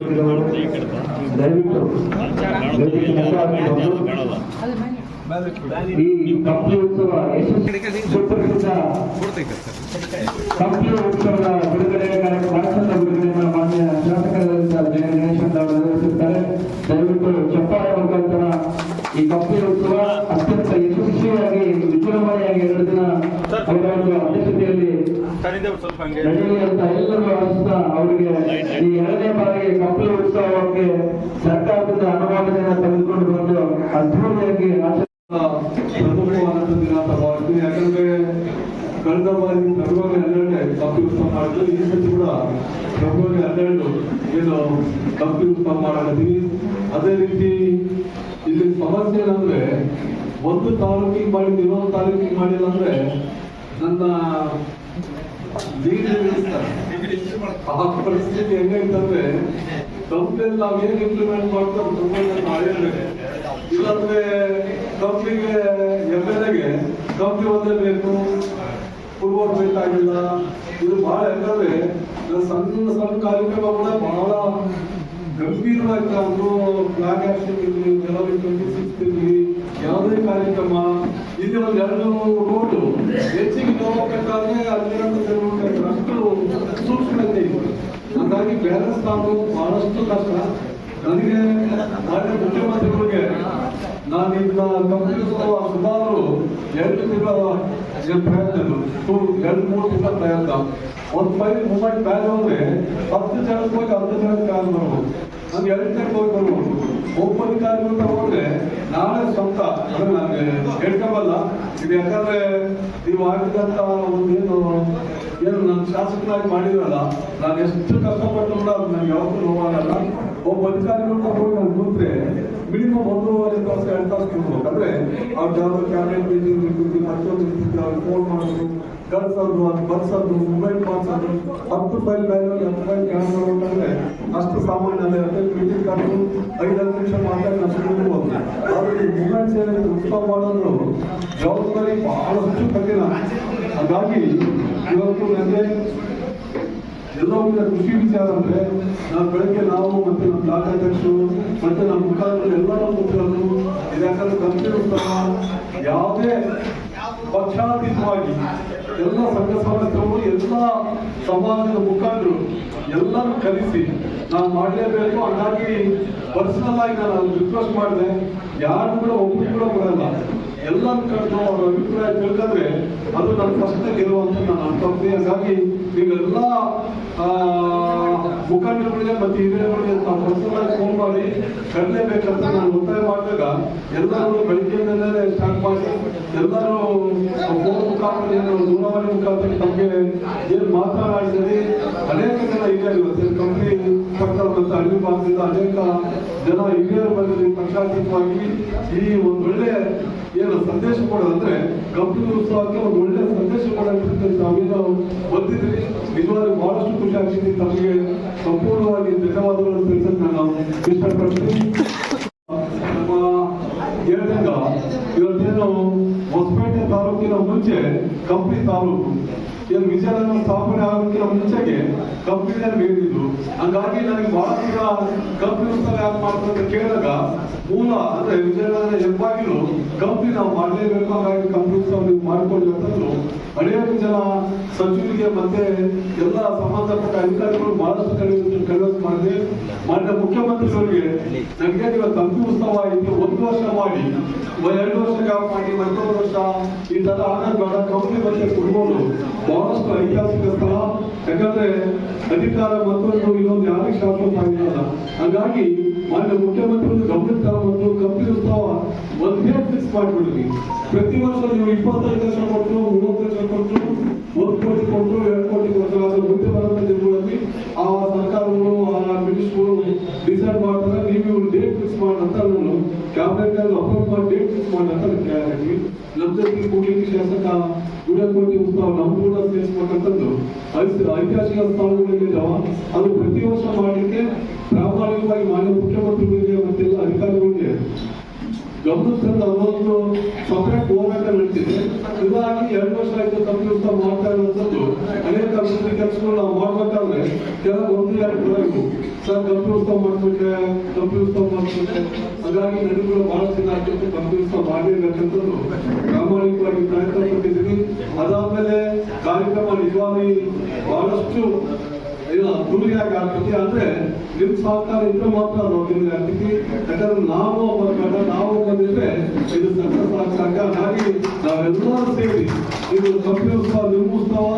ದಯವಿಟ್ಟು ಈ ಉತ್ಸವ ಉತ್ಸವದ ಬಿಡುಗಡೆ ಕಾರ್ಯಕ್ರಮದ ಬಿಡುಗಡೆಯನ್ನು ಮಾನ್ಯ ಶಾಸಕರಾದಂತಹ ಜಯ ಮುಖಾಂತರ ಈ ಕಂಪ್ಲಿ ನಡೆಯಲಿ ಅಂತ ಎಲ್ಲರೂ ಅನಿಸ್ತಾ ಅವರಿಗೆ ಈ ಎರಡನೇ ಬಾರಿಗೆ ಕಪ್ಪಲು ಉತ್ಸವಕ್ಕೆ ಸರ್ಕಾರದಿಂದ ಅನುಮೋದನೆಯನ್ನು ತೆಗೆದುಕೊಂಡು ಬಂದು ಭಾವಿಸ್ತೀನಿ ಯಾಕಂದ್ರೆ ಕಳೆದ ಬಾರಿ ಫೆಬ್ರವರಿ ಹನ್ನೆರಡನೇ ಕಪ್ಪಿ ಉತ್ಸವ ಮಾಡಿದ್ರು ಈ ಸತಿ ಕೂಡ ಫೆಬ್ರವರಿ ಹನ್ನೆರಡು ಏನು ಕಪ್ಪಿ ಉತ್ಸವ ಮಾಡಕತ್ತೀವಿ ಅದೇ ರೀತಿ ಇಲ್ಲಿ ಸಮಸ್ಯೆ ಏನಂದ್ರೆ ಒಂದು ತಾಲೂಕಿಗೆ ಮಾಡಿದ್ದು ಇನ್ನೊಂದು ತಾಲೂಕಿಗೆ ಮಾಡಿಲ್ಲ ಅಂದ್ರೆ ನನ್ನ ಆ ಪರಿಸ್ಥಿತಿ ಹೆಂಗೈತಂದ್ರೆ ಕಂಪ್ನಿಯಲ್ಲಿ ನಾವ್ ಏನ್ ಇಂಪ್ಲಿಮೆಂಟ್ ಮಾಡ್ತಾರೆ ತುಂಬಾ ಮಾಡಿರ್ಬೇಕು ಇಲ್ಲಾಂದ್ರೆ ಕಂಪ್ನಿಗೆ ಎಂ ಎಲ್ ಎಗೆ ಕಂಪ್ನಿ ಒಂದೇ ಬೇಕು ಪೂರ್ವ ಬೇಕಾಗಿಲ್ಲ. ಇದು ಬಹಳ ಯಾಕಂದ್ರೆ ಸಣ್ಣ ಸಣ್ಣ ಕಾರ್ಯಕ್ರಮ ಕೂಡ ಬಹಳ ಗಂಭೀರವಾಗಿ ನಾವು ಫ್ಲಾಗ್ ಆಕ್ಷನ್ ಇರಲಿ ಜನವರಿ ಟ್ವೆಂಟಿ ಸಿಕ್ಸ್ ಇರಲಿ, ಯಾವುದೇ ಕಾರ್ಯಕ್ರಮ. ಇಲ್ಲಿ ಒಂದು ಎರಡು ರೋಡ್ ಹೆಚ್ಚಿಗೆ ಹೋಗ್ಬೇಕಾದ್ರೆ ಹನ್ನೆರಡು ಕಿಲೋಮೀಟರ್ ಅಷ್ಟು ಸೂಕ್ಷ್ಮತೆ ಇದೆ ಹಾಗಾಗಿ ಬ್ಯಾಲೆನ್ಸ್ ತಾನು ಬಹಳಷ್ಟು ಕಷ್ಟ. ನನಗೆ ಮಾಡಿದ ಮುಖ್ಯಮಂತ್ರಿಗಳಿಗೆ ನಾನು ಇದನ್ನ ಕಂಪ್ಲೀಟ್ ಸುಮಾರು ಎರಡು ತಿಂಗಳ ಪ್ರಯತ್ನ ಎರಡು, ಮೂರು ತಿಂಗಳ ಪ್ರಯತ್ನ. ಒಂದು ಫೈಲ್ ಮೂಮೆಂಟ್ ಬ್ಯಾನ್ ಹೋದ್ರೆ ಹತ್ತು ಜನಕ್ಕೆ ಹೋಗಿ ಹತ್ತು ಜನಕ್ಕೆ ಕಾಲ್ ಬರ್ಬೋದು ನಾನು ಎರಡು ಜನಕ್ಕೆ ಹೋಗಿ ಬರ್ಬೋದು. ಒಬ್ಬ ಅಧಿಕಾರಿಗಳು ತಗೊಂಡ್ರೆ ನಾಳೆ ಸ್ವಂತ. ಅಂದ್ರೆ ನನಗೆ ಹೇಳ್ಕೊಬಲ್ಲ ಇದು ಯಾಕಂದ್ರೆ ನೀವು ಆಗಿದ್ದಂತ ಒಂದೇನು ನನ್ನ ಶಾಸಕನಾಗಿ ಮಾಡಿದ್ರಲ್ಲ, ನಾನು ಎಷ್ಟು ಕಷ್ಟಪಟ್ಟು ಕೂಡ ಅದು ನನಗೆ ಯಾವತ್ತೂ ನೋವಾಗಲ್ಲ. ಒಬ್ಬ ಅಧಿಕಾರಿಗಳು ಹೋಗಿ ನಾನು ಕೂತ್ರೆ ಮಿನಿಮಮ್ ಒಂದೂವರೆ ತಾಸು, ಎರಡು ತಾಸು ಕೂರ್ಬೇಕು ಅಂದರೆ ಅವ್ರ ಯಾವ ಕ್ಯಾಬಿನೆಟ್ ಮೀಟಿಂಗ್ ಇರ್ತಿದ್ವಿ ಮತ್ತೊಂದು ಇರ್ತಿದ್ವಿ ಅವ್ರು ಫೋನ್ ಮಾಡೋದು ಕಳ್ಸೋದು, ಅದು ಬರ್ಸೋದು ಮೊಬೈಲ್ ಮಾಡ್ಸೋದು, ಹತ್ತು ಫೈಲ್ ಬ್ಯಾಗಲ್ಲಿ ಹತ್ತು ಫೈಲ್ ಕ್ಯಾನ್ ಮಾಡ್ಬೇಕಂದ್ರೆ ಅಷ್ಟು ಸಾಮಾನ್ಯ ಅಲ್ಲ. ಮೀಟಿಂಗ್ ಕರೆದು ಐದು ನಿಮಿಷ ಮಾತಾಡಿ ನಾನು ಸುಮ್ಮನೆ ಆದರೆ ಈ ಮೊಬೈಲ್ ಸೇವೆ ಉತ್ಸವ ಮಾಡೋದು, ಜವಾಬ್ದಾರಿ ಬಹಳಷ್ಟು ಕಠಿಣ. ಹಾಗಾಗಿ ಇವತ್ತು ನನಗೆ ಎಲ್ಲವೂ ಖುಷಿ ವಿಚಾರ ಅಂದ್ರೆ ನಾವು ಬೆಳಗ್ಗೆ ನಾವು ಮತ್ತೆ ನಮ್ಮ ತಕ್ಷಣ ಮತ್ತೆ ನಮ್ಮ ಮುಖಾಂತರ ಎಲ್ಲರ ಮುಖಂಡರು ಯಾಕಂದ್ರೆ ಕಂಪ್ನಿ ಉತ್ಸವ ಯಾವುದೇ ಪಕ್ಷಾತೀತವಾಗಿ ಎಲ್ಲ ಸಂಘ ಸಂಸ್ಥೆಗಳು, ಎಲ್ಲ ಸಮಾಜದ ಮುಖಂಡರು ಎಲ್ಲರೂ ಕಲಿಸಿ ನಾನು ಮಾಡಲೇಬೇಕು. ಹಾಗಾಗಿ ಪರ್ಸನಲ್ ಆಗಿ ನಾನು ರಿಕ್ವೆಸ್ಟ್ ಮಾಡಿದೆ. ಯಾರು ಕೂಡ ಒಬ್ಬರು ಕೂಡ ಬರಲ್ಲ. ಎಲ್ಲರೂ ಕರೆದು ಅವರ ಅಭಿಪ್ರಾಯ ತಿಳ್ಕೊಂಡ್ರೆ ಅದು ನನ್ನ ಫಸ್ಟ್ ಇರುವಂತ ನಾನು ಅನ್ಕೊಂತೀನಿ. ಹಾಗಾಗಿ ನೀವೆಲ್ಲ ಮುಖಂಡರುಗಳಿಗೆ ಮತ್ತೆ ಹಿರಿಯರುಗಳಿಗೆ ನಾವು ಪರ್ಸನಲ್ ಫೋನ್ ಮಾಡಿ ಕರಲೇಬೇಕಂತ ನಾನು ಒತ್ತಾಯ ಮಾಡಿದಾಗ ಎಲ್ಲರೂ ಬೆಳಿಗ್ಗೆಯಿಂದಲೇ ಸ್ಟಾರ್ಟ್ ಮಾಡಿ ಎಲ್ಲರೂ ಫೋನ್ ಮುಖಾಂತರ ದೂರವಾಣಿ ಮುಖಾಂತರ ತಮಗೆ ಏನು ಮಾತನಾಡಿದರೆ ಅನೇಕ ಜನ ಇದೆ ಇವತ್ತು ಕಂಪ್ನಿ ಪಕ್ಕದ ಮತ್ತು ಅಡಿಗೆ ಭಾಗದಿಂದ ಅನೇಕ ಜನ ಹಿರಿಯರು ಬಂದಿದೆ ಪಕ್ಷಾತೀತವಾಗಿ ಈ ಒಂದು ಒಳ್ಳೆ ಏನು ಸಂದೇಶ ಕೊಡೋದಂದ್ರೆ ಕಂಪ್ನಿ ಉತ್ಸವಕ್ಕೆ ಒಂದು ಒಳ್ಳೆ ಸಂದೇಶ ಕೊಡೋದಕ್ಕೆ ತಾವೇನು ಬಂದಿದ್ರಿ ನಿಜವಾಗ್ಲೂ ಬಹಳಷ್ಟು ಖುಷಿ ಆಗ್ತಿದೆ ತಮಗೆ. ಸಂಪೂರ್ಣವಾಗಿ ಧನ್ಯವಾದಗಳನ್ನು ತಿಳಿಸಕ್ಕೆ ನಾನು ಇಷ್ಟಪಡ್ತೀನಿ. ನಮ್ಮ ಹೇಳ್ದಂಗ ಇವತ್ತೇನು ಹೊಸಪೇಟೆ ತಾಲೂಕಿನ ಮುಂಚೆ ಕಂಪ್ನಿ ತಾಲೂಕು. ಏನು ವಿಜಯನಗರ ಸ್ಥಾಪನೆ ಆಗೋದಕ್ಕಿಂತ ಮುಂಚೆಗೆ ಕಂಪ್ಯೂಟರ್ ಬೇರಿದ್ರು ಹಂಗಾಗಿ ನನಗೆ ಬಹಳ ದೂರ ಕಂಪ್ಯೂಟರ್ ಯಾಕೆ ಮಾಡ್ತಾರೆ ಅಂತ ಕೇಳಿದಾಗ ಮೂಲ, ಅಂದ್ರೆ ವಿಜಯನಗರ ಹೆಬ್ಬಾಗಿಲು ಕಂಪ್ನಿ ನಾವು ಮಾಡಲೇಬೇಕು, ಹಾಗಾಗಿ ಉತ್ಸವ ನೀವು ಮಾಡಿಕೊಳ್ಳಿ ಅಂತಂದ್ರು. ಅನೇಕ ಜನ ಸಚಿವರಿಗೆ ಮತ್ತೆ ಎಲ್ಲ ಸಂಬಂಧಪಟ್ಟ ಅಧಿಕಾರಿಗಳು ಬಹಳಷ್ಟು ಕಡೆ ಮುಖ್ಯಮಂತ್ರಿಗಳಿಗೆ ನಮಗೆ ಇವತ್ತು ಕಂಪಿ ಉತ್ಸವ ಇದ್ದು ಒಂದು ವರ್ಷ ಮಾಡಿ ಎರಡು ವರ್ಷ ಮಾಡಿ, ಮತ್ತೊಂದು ವರ್ಷ ಈ ತರ ಆನಂದ ಕಂಪ್ನಿ ಬಗ್ಗೆ ಕೊಡ್ಬೋದು. ಬಹಳಷ್ಟು ಐತಿಹಾಸಿಕ ಸ್ಥಳ. ಯಾಕಂದ್ರೆ ಅಧಿಕಾರ ಮತ್ತೊಂದು ಇನ್ನೊಂದು ಯಾರಿಗೆ ಶಾಶ್ವತ ಆಗಿರಲ್ಲ ಹಾಗಾಗಿ ಮಾನ್ಯ ಮುಖ್ಯಮಂತ್ರಿಗಳು ಗಮನಿಸ್ತಾ ಒಂದು ಕಂಪನಿ ಉತ್ಸವ ಒಂದೇ ಫಿಕ್ಸ್ ಮಾಡಿಬಿಡ್ರಿ. ಪ್ರತಿ ವರ್ಷ ನೀವು ಇಪ್ಪತ್ತೈದು ಲಕ್ಷ ಕೊಟ್ಟರು, ಮೂವತ್ತು ಲಕ್ಷ ಕೊಟ್ಟರು, ಒಂದು ಕೋಟಿ ಕೊಟ್ಟರು, ಎರಡು ಕೋಟಿ ಕೊಟ್ಟರು. ಅದು ಮುಂದೆ ಬರೋದ ದಿನಗಳಲ್ಲಿ ಆ ಸರ್ಕಾರಗಳು, ಆ ಮಿನಿಸ್ಟ್ರುಗಳು ಡಿಸೈಡ್ ಮಾಡ್ತಾರೆ, ನೀವು ಇವ್ರು ಡೇಟ್ ಫಿಕ್ಸ್ ಮಾಡಿ ಅಂತ ನಾನು ಕ್ಯಾಬಿನೆಟ್ ಅಲ್ಲಿ ಅಪ್ರೂವ್ ಮಾಡಿ ಡೇಟ್ ಫಿಕ್ಸ್ ಮಾಡಿ ಅಂತ ಕೇಳಿದ್ವಿ ನಮ್ಮ ಜೊತೆಗೆ ಕೂಡ್ಲಿಕ್ಕೆ ಶಾಸಕ ಗುಡಕೋಟಿ ಉತ್ಸವ ನಮ್ಮ ಕೂಡ ಸೇರಿಸ್ಬೇಕಂತಂದು ಐತಿ- ಐತಿಹಾಸಿಕ ಸ್ಥಳಗಳಿದ್ದಾವ ಅದು ಪ್ರತಿ ವರ್ಷ ಮಾಡಲಿಕ್ಕೆ ಪ್ರಾಮಾಣಿಕವಾಗಿ ಮಾನ್ಯ ಮುಖ್ಯಮಂತ್ರಿಗಳಿಗೆ ಮತ್ತೆಲ್ಲ ಅಧಿಕಾರಿಗಳಿಗೆ ಗಮನಿಸಿದ ಅವರೊಂದು ಸಪರೇಟ್ ಹೋರಾಟ ನಡೀತಿದೆ. ಇದಾಗಿ ಎರಡು ವರ್ಷ ಆಯ್ತು ತಪ್ಪಿಸ್ತಾ ಮಾಡ್ತಾ ಇರುವಂತದ್ದು ಅನೇಕ ಅಭಿವೃದ್ಧಿ ಕೆಲಸಗಳು ನಾವು ಮಾಡ್ಬೇಕಾದ್ರೆ ಕೆಲವು ಒಂದು ಎರಡು ಬರಬೇಕು ಸರ್ ಕಂಪ್ಯೂಸ್ತಾ ಮಾಡ್ಬೇಕೆ ಕಂಪ್ಯೂಸ್ತಾ ಮಾಡ್ಬೇಕೆ? ಹಾಗಾಗಿ ನಡುಗಳು ಬಹಳ ಜನ ಆಗ್ತಿತ್ತು ಕಂಪ್ಯೂಸ್ತಾ ಮಾಡಿರ್ಬೇಕಂತದ್ದು ಪ್ರಾಮಾಣಿಕವಾಗಿ ಪ್ರಯತ್ನ ಪಟ್ಟಿದ್ದೀವಿ ಅದಾದ್ಮೇಲೆ ಕಾರ್ಯಕ್ರಮ ನಿಜವಾಗಿ ಬಹಳಷ್ಟು, ಇಲ್ಲ ದುರ್ಯಾಗ ಆಗ್ತೈತಿ ಅಂದ್ರೆ ನಿಮ್ ಸಹಕಾರ ಇದ್ರೆ ಮಾತ್ರ ನಾವು ಆಗ್ತೈತಿ ಯಾಕಂದ್ರೆ ನಾವು ಒಬ್ಬ ಇದು ಆಗ್ತಕ್ಕ ಹಾಗಾಗಿ ನಾವೆಲ್ಲರೂ ಸೇರಿ ಇದು ಕಂಪನಿ ಉತ್ಸವ ನಿಮ್ಮ ಉತ್ಸವ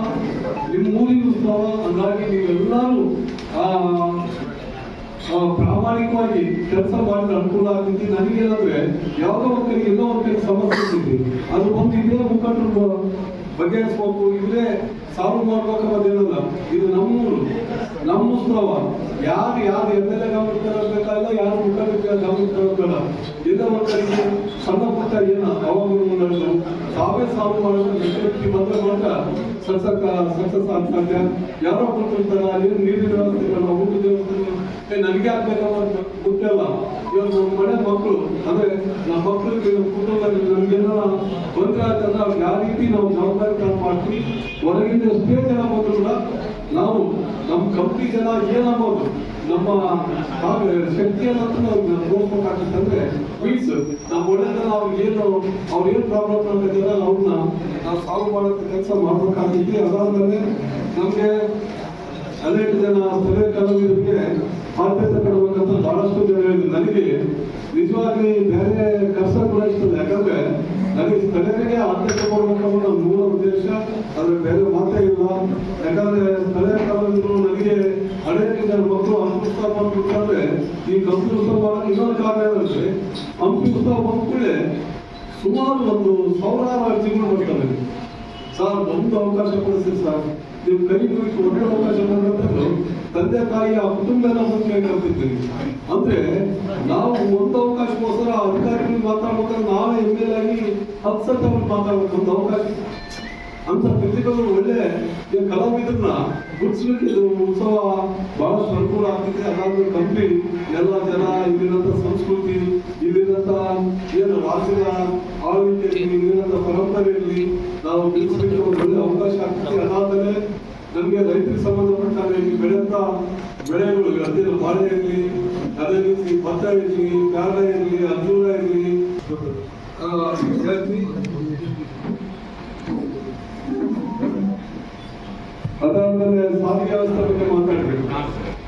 ನಿಮ್ಮ ಊರಿನ ಉತ್ಸವ ಹಂಗಾಗಿ ನೀವೆಲ್ಲರೂ ಪ್ರಾಮಾಣಿಕವಾಗಿ ಕೆಲಸ ಮಾಡಿದ್ರೆ ಅನುಕೂಲ ಆಗ್ತೈತಿ. ನನಗೇನಂದ್ರೆ ಯಾವುದೋ ಒಂದ್ ಕಡೆಗೆ ಎಲ್ಲೋ ಒಂದ್ ಕಡೆ ಸಮಸ್ಯೆ ಇರ್ತೈತಿ ಅದು ಒಂದು ಇದೇ ಮುಖಂಡರು ಬಗೆಹರಿಸ್ಬೇಕು, ಇಲ್ಲೇ ಸಾಲ್ವ್ ಮಾಡ್ಬೇಕು ಅನ್ನೋದೇನಲ್ಲ, ಇದು ನಮ್ಮೂರು ನಮ್ಮ ಉತ್ಸವ ಯಾರು ಯಾರು ಎಂ ಎಲ್ ಎ ಗಮನ ಯಾರು ಮುಖಂಡರಿಗೆ ಗಮನ ತರಬೇಡ ಇದರ ಒಂದು ಕಡೆಗೆ ಸಣ್ಣ ಪುಟ್ಟ ಏನ ಅವಾಗ ತಾವೇ ಸಾವು ಮಾಡೋದು ಬಂದ್ರೆ ಮಾತ್ರ ಸಕ್ಸಸ್ ಸಕ್ಸಸ್ ಆಗ್ತದೆ. ಯಾರೋ ಅಲ್ಲಿ ನೀರಿನ ವ್ಯವಸ್ಥೆ ನನಗೆ ಆಗ್ಬೇಕಲ್ಲ ಗೊತ್ತಿಲ್ಲ. ಇವಾಗ ನಮ್ಮ ಮನೆ ಮಕ್ಕಳು ಅಂದ್ರೆ ನಮ್ಮ ಮಕ್ಕಳಿಗೆ ಕುಟುಂಬದಲ್ಲಿ ನಮ್ಗೆಲ್ಲ ತೊಂದರೆ ಆಗ್ತದೆ ಅವ್ರಿಗೆ ಯಾವ ರೀತಿ ನಾವು ಜವಾಬ್ದಾರಿ ಕ್ರಮ ಮಾಡ್ತೀವಿ? ಹೊರಗಿಂದ ಎಷ್ಟೇ ಜನ ಬಂದ್ರು ಕೂಡ ನಾವು ನಮ್ಮ ಕಂಪ್ನಿ ಜನ ಏನಾಗ್ಬೋದು? ನಮ್ಮ ಶಕ್ತಿ ಶಕ್ತಿಯನ್ನು ನಾವು ತೋರಿಸ್ಬೇಕಾಗುತ್ತೆ ಅಂದ್ರೆ ಮೀನ್ಸ್ ನಮ್ಮ ಒಳ್ಳೆದನ್ನ ಅವ್ರಿಗೆ ಏನು, ಅವ್ರು ಏನು ಪ್ರಾಬ್ಲಮ್ ಮಾಡ್ತಿದ್ದಾರೆ ಅವ್ರನ್ನ ನಾವು ಸಾಲ್ವ್ ಮಾಡೋಕ್ಕೆ ಕೆಲಸ ಮಾಡ್ಬೇಕಾಗಿದ್ವಿ ಅದಾದ್ಮೇಲೆ ನಮ್ಗೆ ಅನೇಕ ಜನ ಸ್ಥಳೀಯ ಕಲಾವಿದರಿಗೆ ಆದ್ಯತೆ ಕೊಡಬೇಕಂತ ಬಹಳಷ್ಟು ಜನ ನನಗೆ ನಿಜವಾಗಿ ಬೇರೆ ಕಷ್ಟ ಕೂಡ ಇಷ್ಟದ ಯಾಕಂದ್ರೆ ನನಗೆ ಸ್ಥಳೀಯರಿಗೆ ಆದ್ಯತೆ ಕೊಡಬೇಕನ್ನೋ ಮೂಲ ಉದ್ದೇಶ ಅದ್ರ ಬೇರೆ ಮಾತೇ ಇಲ್ಲ. ಯಾಕಂದ್ರೆ ಸ್ಥಳೀಯ ಕಲಾವಿದರು ನನಗೆ ಅನೇಕ ಜನ ಮಕ್ಕಳು ಹಂಪಿ ಉತ್ಸವ ಬಂದ್ಬಿಟ್ರೆ ಈ ಕಂಪನಿ ಉತ್ಸವ ಇನ್ನೊಂದು ಕಾರಣ ಏನಂದ್ರೆ ಹಂಪಿ ಉತ್ಸವ ಬಂದ್ಕೂಡಲೇ ಸುಮಾರು ಒಂದು ಸಾವಿರಾರು ಅರ್ಜಿಗಳು ಬರ್ತವೆ. ಸರ್, ಒಂದು ಅವಕಾಶ ಕೊಡಿಸಿ ಸರ್? ನೀವು ಕೈ ಮುಗಿಸಿ ಒಳ್ಳೆ ಅವಕಾಶ ಕೊಡೋದು ತಂದೆ ತಾಯಿಯ ಕುಟುಂಬನ ಮುಖ್ಯ ಕಲ್ತಿದ್ದೀವಿ ಅಂದ್ರೆ ನಾವು ಒಂದು ಅವಕಾಶಕ್ಕೋಸ್ಕರ ಅಧಿಕಾರಿಗಳು ಮಾತಾಡ್ಬೇಕಾದ್ರೆ ನಾವೇ ಎಂ ಎಲ್ ಆಗಿ ಹತ್ತು ಸಲ ಮಾತಾಡ್ಬೇಕು ಒಂದು ಅವಕಾಶ. ಅಂತ ಪ್ರತಿಭೆಗಳು ಒಳ್ಳೆ ಕಲಾವಿದರನ್ನ ಗುರುತಿಸ್ಲಿಕ್ಕೆ ಇದು ಉತ್ಸವ ಬಹಳಷ್ಟು ಅನುಕೂಲ ಆಗ್ತಿದೆ. ಅದಾದ್ಮೇಲೆ ಕಂಪ್ನಿ ಎಲ್ಲ ಜನ ಇಲ್ಲಿರಂತ ಸಂಸ್ಕೃತಿ ಇಲ್ಲಿರಂತ ಏನು ರಾಜ್ಯದ ಆಳ್ವಿಕೆ ಇರ್ಲಿ, ಇಲ್ಲಿರಂತ ಪರಂಪರೆ ಇರಲಿ ನಾವು ತಿಳಿಸ್ಲಿಕ್ಕೆ ಒಂದು ಒಳ್ಳೆ ಅವಕಾಶ ಆಗ್ತದೆ. ಅದಾದ್ಮೇಲೆ ನಮಗೆ ರೈತರಿಗೆ ಸಂಬಂಧಪಟ್ಟ ಇಲ್ಲಿ ಬೆಳೆದಂತ ಬೆಳೆಗಳು ಅದೇ ಬಾಳೆ ಇರಲಿ, ಅದೇ ರೀತಿ ಭತ್ತ ಇರಲಿ ಕಾಲ ಇರಲಿ, ಅಂಜೂರ ಇರಲಿ. ಹೇಳ್ತೀನಿ ಅದಾದ್ಮೇಲೆ ಸಾರಿಗೆ ವ್ಯವಸ್ಥೆ ಬಗ್ಗೆ ಮಾತಾಡ್ಬೇಕು.